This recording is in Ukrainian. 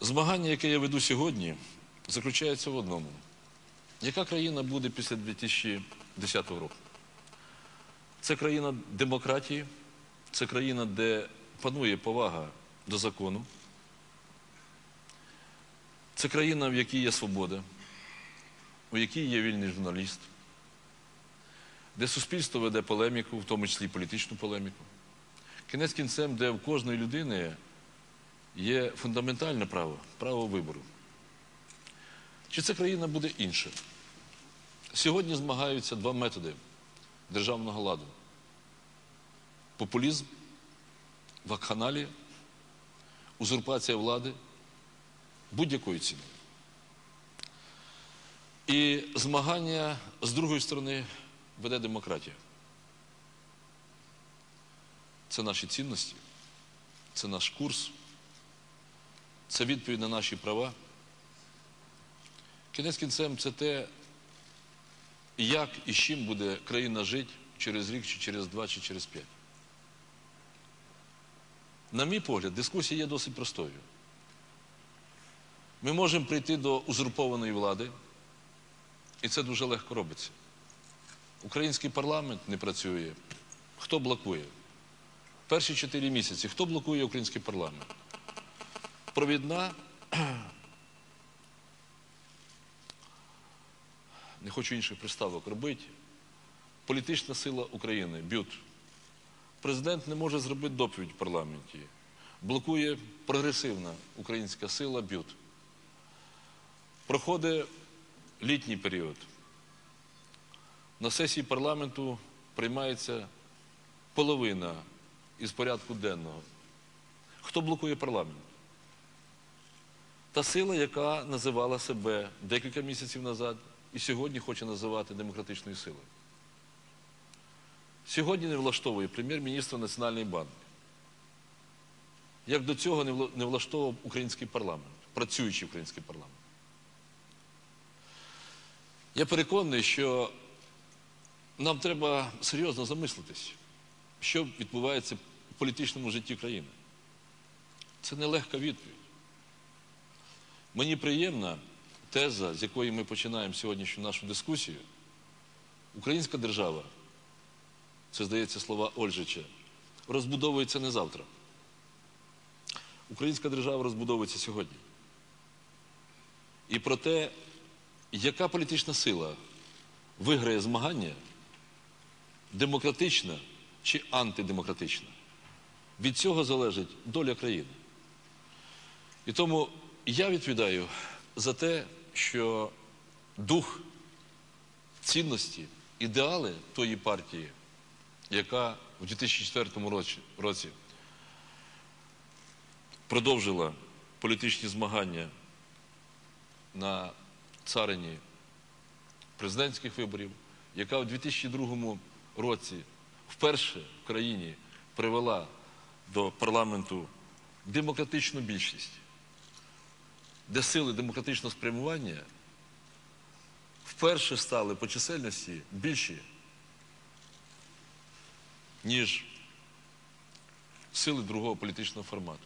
Змагання, яке я веду сьогодні, заключається в одному. Яка країна буде після 2010 року? Це країна демократії, це країна, де панує повага до закону. Це країна, в якій є свобода, у якій є вільний журналіст, де суспільство веде полеміку, в тому числі і політичну полеміку. Кінець кінцем, де в кожної людини є фундаментальне право, право вибору. Чи ця країна буде інша? Сьогодні змагаються два методи державного ладу: популізм, вакханалія, узурпація влади будь-якою ціною. І змагання з другої сторони веде демократія. Це наші цінності, це наш курс, це відповідь на наші права. Кінець кінцем це те, як і з чим буде країна жити через рік, чи через два, чи через п'ять. На мій погляд, дискусія є досить простою. Ми можемо прийти до узурпованої влади, і це дуже легко робиться. Український парламент не працює. Хто блокує? Перші чотири місяці. Хто блокує український парламент? Провідна, не хочу інших приставок робити, політична сила України, бют. Президент не може зробити доповідь в парламенті. Блокує прогресивна українська сила бют. Проходить літній період. На сесії парламенту приймається половина із порядку денного. Хто блокує парламент? Та сила, яка називала себе декілька місяців назад і сьогодні хоче називати демократичною силою. Сьогодні не влаштовує прем'єр-міністра Національний банк. Як до цього не влаштовував український парламент, працюючий український парламент. Я переконаний, що нам треба серйозно замислитись, що відбувається в політичному житті країни. Це нелегка відповідь. Мені приємна теза, з якої ми починаємо сьогоднішню нашу дискусію. Українська держава, це здається слова Ольжича, розбудовується не завтра. Українська держава розбудовується сьогодні. І про те, яка політична сила виграє змагання, демократична чи антидемократична, від цього залежить доля країни. І тому я відповідаю за те, що дух цінності, ідеали тої партії, яка в 2004 році, продовжила політичні змагання на царині президентських виборів, яка у 2002 році вперше в країні привела до парламенту демократичну більшість, де сили демократичного спрямування вперше стали по чисельності більші, ніж сили другого політичного формату.